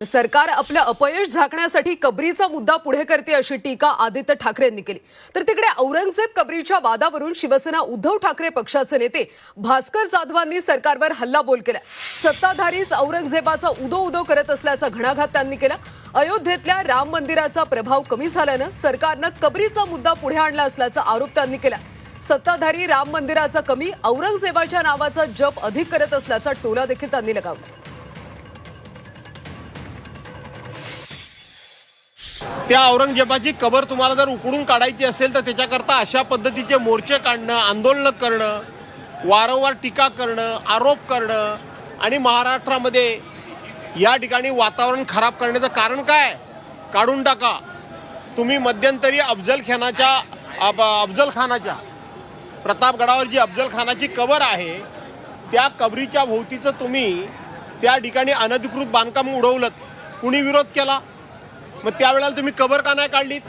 सरकार आपलं अपयश झाकण्यासाठी कबरीचा मुद्दा पुढे करते अशी टीका आदित्य ठाकरेंनी केली. तर तिकडे औरंगजेब कबरीच्या वादावरून शिवसेना उद्धव ठाकरे पक्षाचे नेते भास्कर जाधवांनी सरकारवर हल्लाबोल केला. सत्ताधारीच औरंगजेबाचा उदो उदो करत असल्याचा घणाघात त्यांनी केला. अयोध्येतल्या राम मंदिराचा प्रभाव कमी झाल्यानं सरकारनं कबरीचा मुद्दा पुढे आणला असल्याचा आरोप त्यांनी केला. सत्ताधारी राम मंदिराचा कमी औरंगजेबाच्या नावाचा जप अधिक करत असल्याचा टोला देखील त्यांनी लगावला. त्या औरंगजेबाची कबर तुम्हाला जर उकडून काढायची असेल तर त्याच्याकरता अशा पद्धतीचे मोर्चे काढणं आंदोलनं करणं वारंवार टीका करणं आरोप करणं आणि महाराष्ट्रामध्ये या ठिकाणी वातावरण खराब करण्याचं कारण काय? काढून टाका. तुम्ही मध्यंतरी अफजल खानाच्या अब- अफजल खानाच्या प्रतापगडावर जी अफजल खानाची कबर आहे त्या कबरीच्या भोवतीचं तुम्ही त्या ठिकाणी अनधिकृत बांधकाम उडवलं कुणी विरोध केला? मग त्यावेळेला तुम्ही कबर का नाही काढलीत?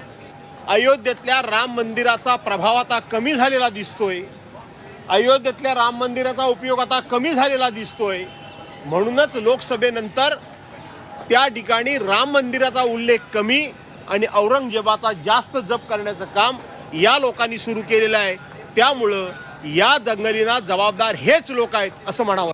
अयोध्येतल्या राम मंदिराचा प्रभाव आता कमी झालेला दिसतोय. अयोध्येतल्या राम मंदिराचा उपयोग आता कमी झालेला दिसतोय. म्हणूनच लोकसभेनंतर त्या ठिकाणी राम मंदिराचा उल्लेख कमी आणि औरंगजेबाचा जास्त जप करण्याचं काम या लोकांनी सुरू केलेलं आहे. त्यामुळं या दंगलींना जबाबदार हेच लोक आहेत असं म्हणावं.